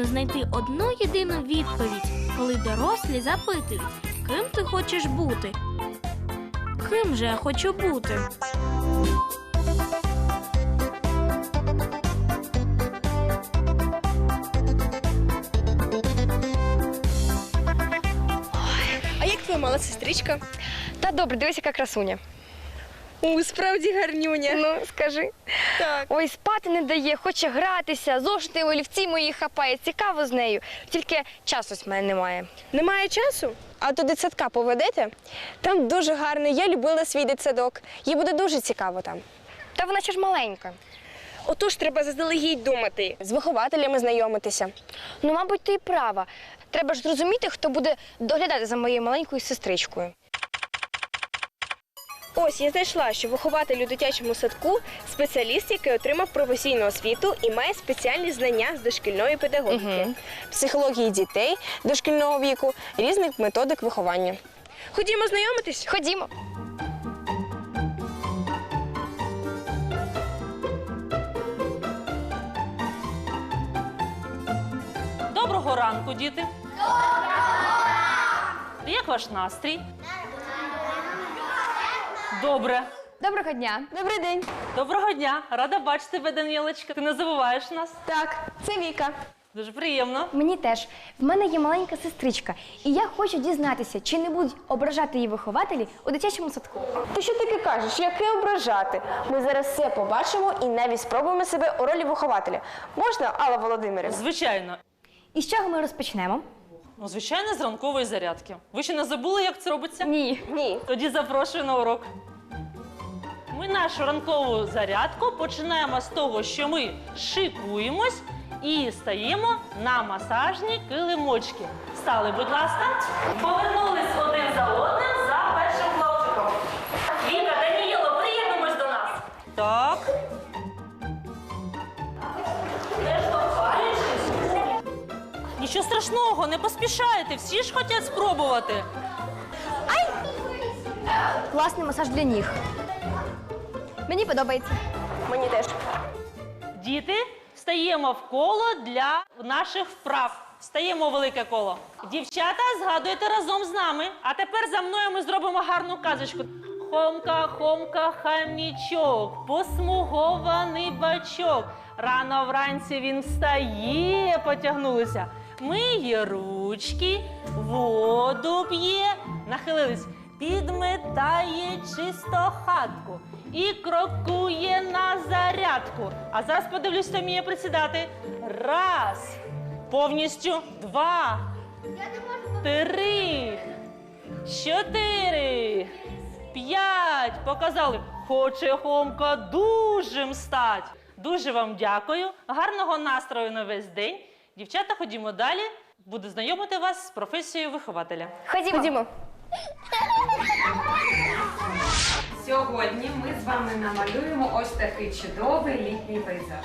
потрібно знайти одну єдину відповідь, коли дорослі запитують, ким ти хочеш бути. Ким же я хочу бути? А як твоя мала сестричка? Та добре, дивись, яка красуня. У, справді гарнюня. Ну, скажи. Так. Ой, спати не дає, хоче гратися, зошити олівці мої хапає, цікаво з нею. Тільки часу в мене немає. Немає часу? А то дитсадка поведете? Там дуже гарно. Я любила свій дитсадок. Їй буде дуже цікаво там. Та вона ще ж маленька. Отож, треба заздалегідь думати. З вихователями знайомитися. Ну, мабуть, ти і права. Треба ж зрозуміти, хто буде доглядати за моєю маленькою сестричкою. Ось я знайшла, що вихователь у дитячому садку спеціаліст, який отримав професійну освіту і має спеціальні знання з дошкільної педагогіки, Мгм. психології дітей дошкільного віку, різних методик виховання. Ходімо знайомитись. Ходімо. Доброго ранку, діти. Доброго! Як ваш настрій? Добре. Доброго дня. Добрий день. Доброго дня. Рада бачити тебе, Данілочка. Ти не забуваєш нас. Так, це Віка. Дуже приємно. Мені теж. В мене є маленька сестричка, і я хочу дізнатися, чи не будуть ображати її вихователі у дитячому садку. Ти що таке кажеш? Яке ображати? Ми зараз все побачимо і навіть спробуємо себе у ролі вихователя. Можна, Алла Володимирівна? Звичайно. І з чого ми розпочнемо? Ну, звичайно, з ранкової зарядки. Ви ще не забули, як це робиться? Ні. Ні. Тоді запрошую на урок. Ми нашу ранкову зарядку починаємо з того, що ми шикуємось і стаємо на масажні килимочки. Стали, будь ласка. Повернулись один за одним за першим хлопчиком. Віка, Даніїло, приєднуємось до нас. Так. Нічого страшного, не поспішайте, всі ж хочуть спробувати. Класний масаж для ніг. Мені подобається. Мені теж. Діти, стаємо в коло для наших вправ. Стаємо у велике коло. Дівчата, згадуйте разом з нами. А тепер за мною ми зробимо гарну казочку. Хомка, хомка, хамічок, посмугований бачок. Рано вранці він встає, потягнулися. Миє ручки, воду п'є, нахилились, підметає чисто хатку і крокує на зарядку. А зараз подивлюсь, хто вміє присідати. Раз. Повністю. Два. Три. Чотири. П'ять. Показали. Хоче Хомка дужим стать. Дуже вам дякую. Гарного настрою на весь день. Дівчата, ходімо далі. Буду знайомити вас з професією вихователя. Ходімо. Ходімо. Сьогодні ми з вами намалюємо ось такий чудовий літній пейзаж.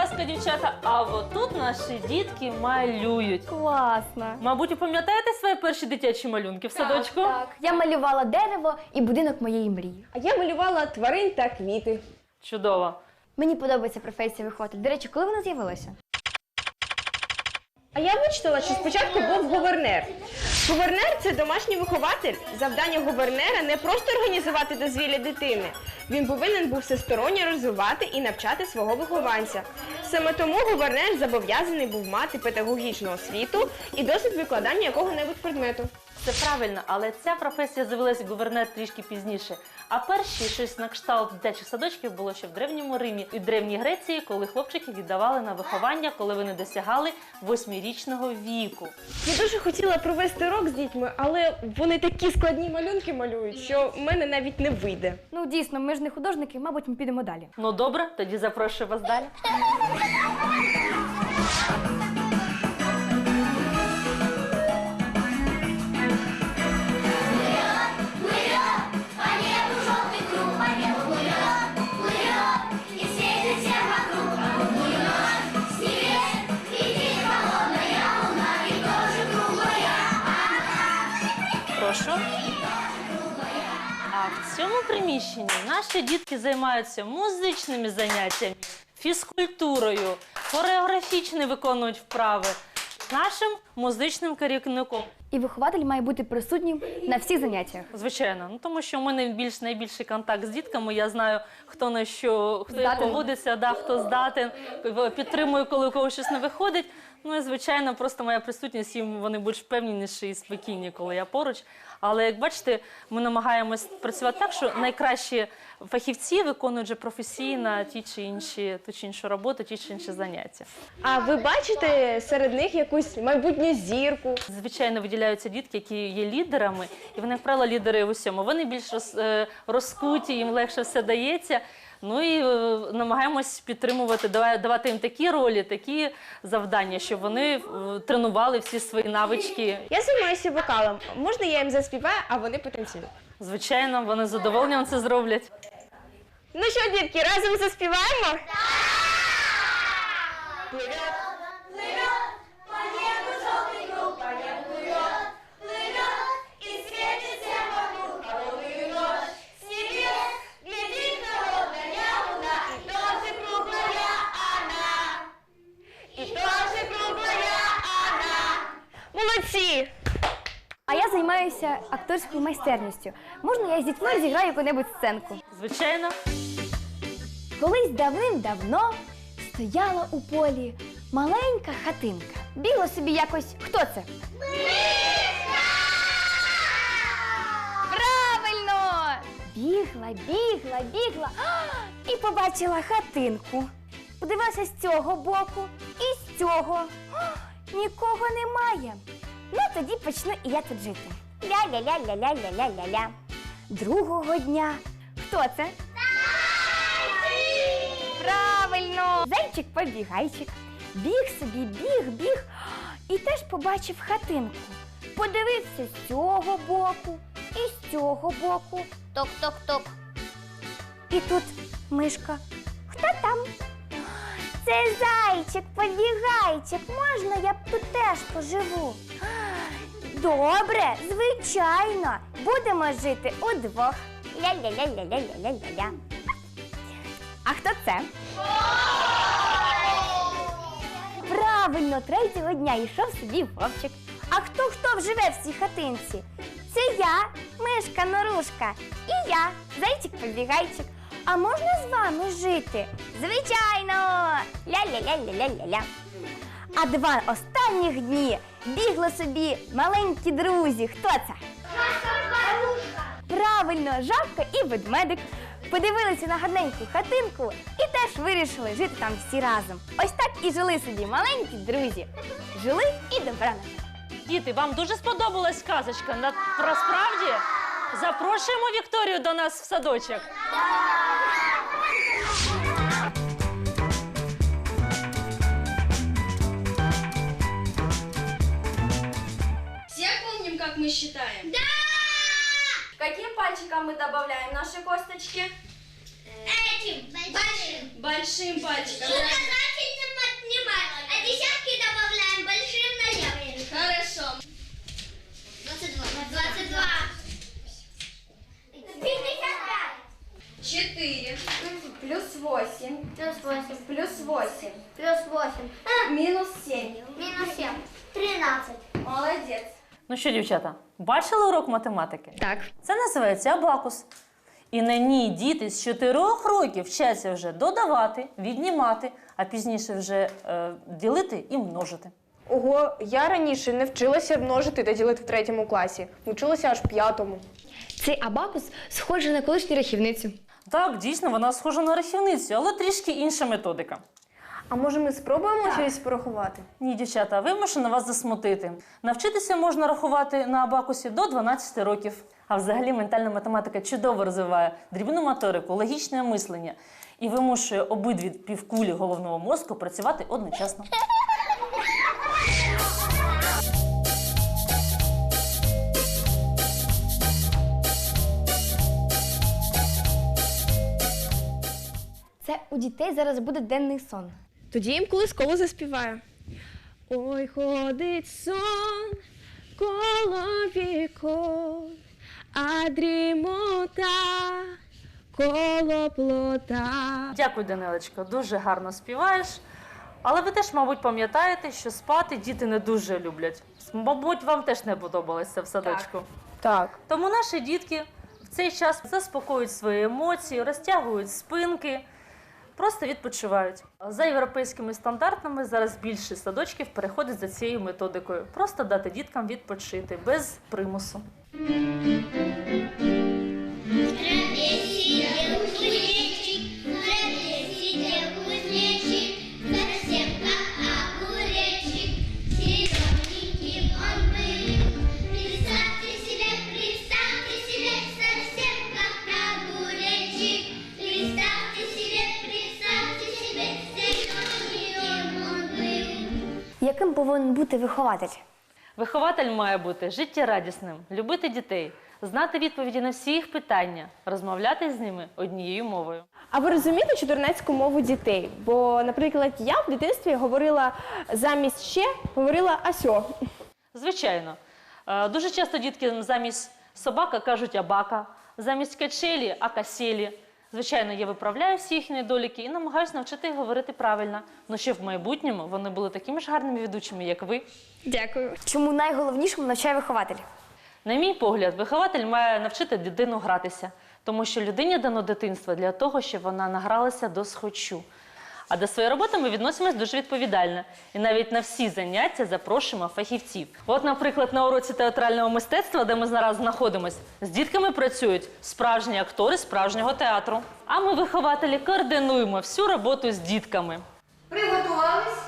Ласка, дівчата. А отут наші дітки малюють. Класно. Мабуть, ви пам'ятаєте свої перші дитячі малюнки в садочку? Так, я малювала дерево і будинок моєї мрії. А я малювала тварин та квіти. Чудово. Мені подобається професія вихователь. До речі, коли вона з'явилася? А я вичитала, що спочатку був гувернер. Гувернер це домашній вихователь. Завдання гувернера не просто організувати дозвілля дитини. Він повинен був всесторонньо розвивати і навчати свого вихованця. Саме тому гувернер зобов'язаний був мати педагогічну освіту і досвід викладання якого-небудь предмету. Це правильно, але ця професія з'явилася гувернер трішки пізніше. А перші щось на кшталт дитячих садочків було ще в древньому Римі і древній Греції, коли хлопчиків віддавали на виховання, коли вони досягали восьмирічного віку. Я дуже хотіла провести урок з дітьми, але вони такі складні малюнки малюють, що в мене навіть не вийде. Ну, дійсно, ми ж не художники, мабуть, ми підемо далі. Ну добре, тоді запрошую вас далі. А в цьому приміщенні наші дітки займаються музичними заняттями, фізкультурою, хореографічно виконують вправи з нашим музичним керівником. І вихователь має бути присутнім на всіх заняттях. Звичайно, ну тому що в мене більш найбільший контакт з дітками. Я знаю, хто на що хто як поводиться, да, хто здатен, підтримую, коли у когось щось не виходить. Ну і звичайно, просто моя присутність їм вони більш впевненіші і спокійні, коли я поруч. Але як бачите, ми намагаємось працювати так, що найкращі фахівці виконують вже професійно ті чи інші ту чи іншу роботу, ті чи інші заняття. А ви бачите серед них якусь майбутню зірку? Звичайно, виділяються дітки, які є лідерами, і вони, як правило, лідери в усьому. Вони більш роз, е, розкуті, їм легше все дається. Ну і е, намагаємось підтримувати, давай- давати їм такі ролі, такі завдання, щоб вони е, тренували всі свої навички. Я займаюся вокалом. Можна я їм заспіваю, а вони потанцюють? Звичайно, вони з задоволенням це зроблять. Ну що, дітки, разом заспіваємо? Так! Молодці! А я займаюся акторською майстерністю. Можна я з дітьми зіграю яку-небудь сценку? Звичайно, Колись давним-давно стояла у полі маленька хатинка. Бігла собі якось. Хто це? Правильно! Бігла, бігла, бігла а, і побачила хатинку. Подивилася з цього боку і з цього. А, Нікого немає. Ну тоді почну і я тут жити. Ля-ля-ля-ля-ля-ля-ля-ля. Другого дня. Хто це? Правильно! Зайчик-побігайчик. Біг собі, біг, біг і теж побачив хатинку. Подивився з цього боку і з цього боку. Ток-ток-ток. І тут мишка. Хто там? Це зайчик, побігайчик. Можна я тут теж поживу? Добре, звичайно. Будемо жити удвох. Ля-ля-ля-ля-ля-ля-ля-ля. А хто це? Правильно, третього дня йшов собі вовчик. А хто хто вживе в цій хатинці? Це я, мишка Норушка, і я, зайчик-побігайчик. А можна з вами жити? Звичайно! Ля-ля-ля-ля-ля-ля-ля. А два останніх дні бігли собі маленькі друзі. Хто це? Правильно, жабка і ведмедик подивилися на гарненьку хатинку і теж вирішили жити там всі разом. Ось так і жили собі маленькі друзі. Жили і добра діти, вам дуже сподобалась казочка. На про справді запрошуємо Вікторію до нас в садочок. Все помним, как мы считаем? Каким пальчиком мы добавляем наши косточки? Этим большим. Большим пальчиком. Указательным отнимаем, а десятки Плюс 8. Плюс 8. Минус 7. Минус 7. 13. Молодец. Ну що, дівчата, бачили урок математики? Так. Це називається абакус. І на ній діти з 4 років вчаться вже додавати, віднімати, а пізніше вже е, ділити і множити. Ого, я раніше не вчилася множити та ділити в третьому класі. Вчилася аж в п'ятому. Цей абакус схожий на колишню рахівницю. Так, дійсно, вона схожа на рахівницю, але трішки інша методика. А може ми спробуємо щось порахувати? Ні, дівчата, вимушена вас засмутити. Навчитися можна рахувати на абакусі до 12 років. А взагалі ментальна математика чудово розвиває дрібну моторику, логічне мислення і вимушує обидві півкулі головного мозку працювати одночасно. Це у дітей зараз буде денний сон. Тоді їм колисково заспіваю. Ой, ходить сон, коло віков, а дрімота коло плота. Дякую, Данилечко, дуже гарно співаєш. Але ви теж, мабуть, пам'ятаєте, що спати діти не дуже люблять. Мабуть, вам теж не подобалося в садочку. Так. Тому наші дітки в цей час заспокоюють свої емоції, розтягують спинки, просто відпочивають. За європейськими стандартами зараз більше садочків переходить за цією методикою. Просто дати діткам відпочити без примусу. Повинен бути вихователь? Вихователь має бути життєрадісним, любити дітей, знати відповіді на всі їх питання, розмовляти з ними однією мовою. А ви розумієте чудернацьку мову дітей? Бо, наприклад, я в дитинстві говорила замість ще, говорила асьо. Звичайно. Е, Дуже часто дітки замість собака кажуть абака, замість качелі акаселі. Звичайно, я виправляю всі їхні недоліки і намагаюся навчити їх говорити правильно. Ну щоб в майбутньому вони були такими ж гарними ведучими, як ви. Дякую. Чому найголовнішому навчає вихователь? На мій погляд, вихователь має навчити дитину гратися, тому що людині дано дитинство для того, щоб вона награлася до схочу. А до своєї роботи ми відносимось дуже відповідально. І навіть на всі заняття запрошуємо фахівців. От, наприклад, на уроці театрального мистецтва, де ми зараз знаходимося, з дітками працюють справжні актори справжнього театру. А ми, вихователі, координуємо всю роботу з дітками. Приготувались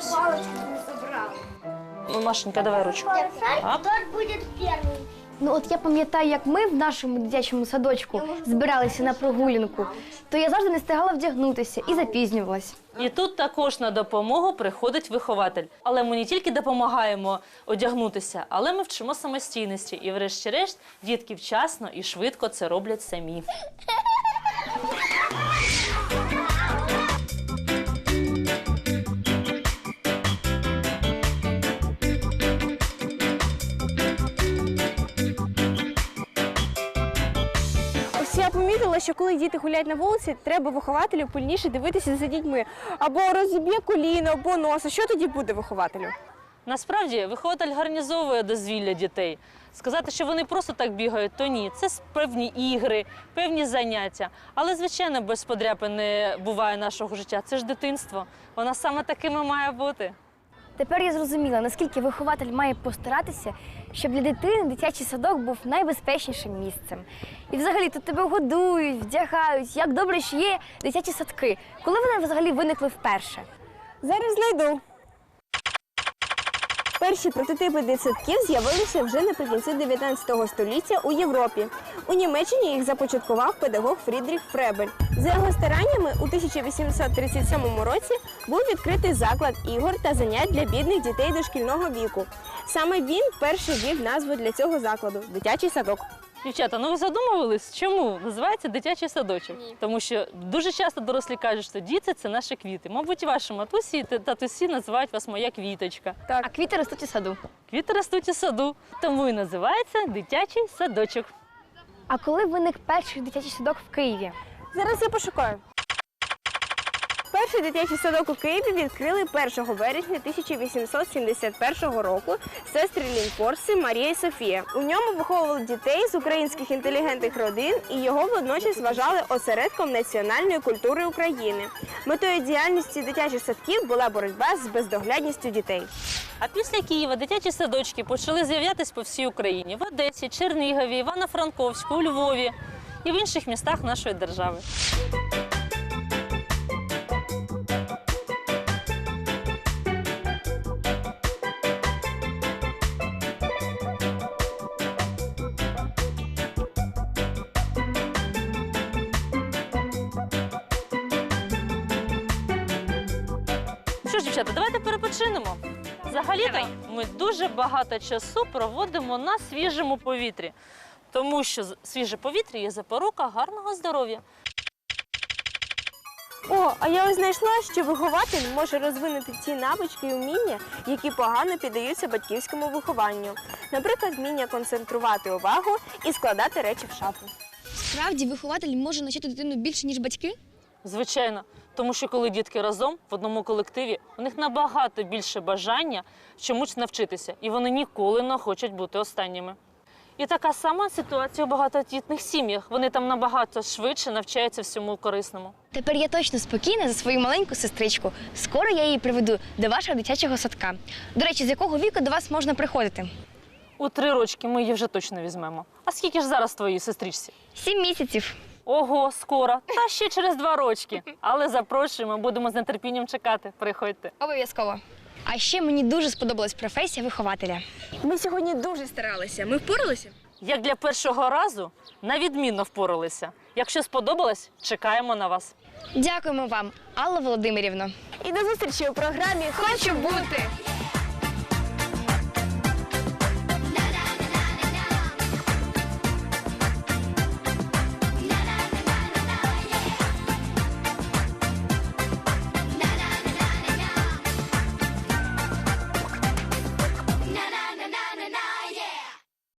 кицьки. Одягаємось. Машенька, давай ручку. Ап. будет первый? Ну от я пам'ятаю, як ми в нашому дитячому садочку збиралися на прогулянку, то я завжди не встигала вдягнутися і запізнювалась. І тут також на допомогу приходить вихователь. Але ми не тільки допомагаємо одягнутися, але ми вчимо самостійності. І, врешті-решт, дітки вчасно і швидко це роблять самі. що коли діти гуляють на вулиці, треба вихователю пильніше дивитися за дітьми. Або розіб'є коліно, або носа. Що тоді буде вихователю? Насправді, вихователь гарнізовує дозвілля дітей. Сказати, що вони просто так бігають, то ні. Це певні ігри, певні заняття. Але, звичайно, без подряпин не буває нашого життя. Це ж дитинство. Вона саме такими має бути. Тепер я зрозуміла, наскільки вихователь має постаратися, щоб для дитини дитячий садок був найбезпечнішим місцем. І взагалі тут тебе годують, вдягають. Як добре, що є дитячі садки. Коли вони взагалі виникли вперше? Зараз знайду. Перші прототипи дитсадків з'явилися вже наприкінці 19 століття у Європі. У Німеччині їх започаткував педагог Фрідріх Фребель. За його стараннями у 1837 році був відкритий заклад ігор та занять для бідних дітей дошкільного віку. Саме він перший вів назву для цього закладу дитячий садок. Дівчата, ну ви задумувались, чому називається дитячий садочок? Тому що дуже часто дорослі кажуть, що діти це наші квіти. Мабуть, ваші матусі та татусі називають вас моя квіточка. А квіти ростуть у саду. Квіти ростуть у саду, тому і називається дитячий садочок. А коли виник перший дитячий садок в Києві? Зараз я пошукаю. Перший дитячий садок у Києві відкрили 1 вересня 1871 року сестри Лінфорси Марія і Софія. У ньому виховували дітей з українських інтелігентних родин і його водночас вважали осередком національної культури України. Метою діяльності дитячих садків була боротьба з бездоглядністю дітей. А після Києва дитячі садочки почали з'являтися по всій Україні в Одесі, Чернігові, Івано-Франковську, у Львові і в інших містах нашої держави. Перепочинемо. Взагалі-то ми дуже багато часу проводимо на свіжому повітрі, тому що свіже повітря є запорука гарного здоров'я. О, а я ось знайшла, що вихователь може розвинути ті навички і вміння, які погано піддаються батьківському вихованню. Наприклад, вміння концентрувати увагу і складати речі в шафу. Справді вихователь може навчити дитину більше, ніж батьки? Звичайно, тому що коли дітки разом в одному колективі, у них набагато більше бажання чомусь навчитися, і вони ніколи не хочуть бути останніми. І така сама ситуація у багатодітних сім'ях. Вони там набагато швидше навчаються всьому корисному. Тепер я точно спокійна за свою маленьку сестричку. Скоро я її приведу до вашого дитячого садка. До речі, з якого віку до вас можна приходити? У три рочки ми її вже точно візьмемо. А скільки ж зараз твоїй сестричці? Сім місяців. Ого, скоро, та ще через два рочки. Але запрошуємо, будемо з нетерпінням чекати. Приходьте. Обов'язково. А ще мені дуже сподобалась професія вихователя. Ми сьогодні дуже старалися. Ми впоралися? Як для першого разу, на відмінно впоралися. Якщо сподобалось, чекаємо на вас. Дякуємо вам, Алла Володимирівна. І до зустрічі у програмі Хочу бути!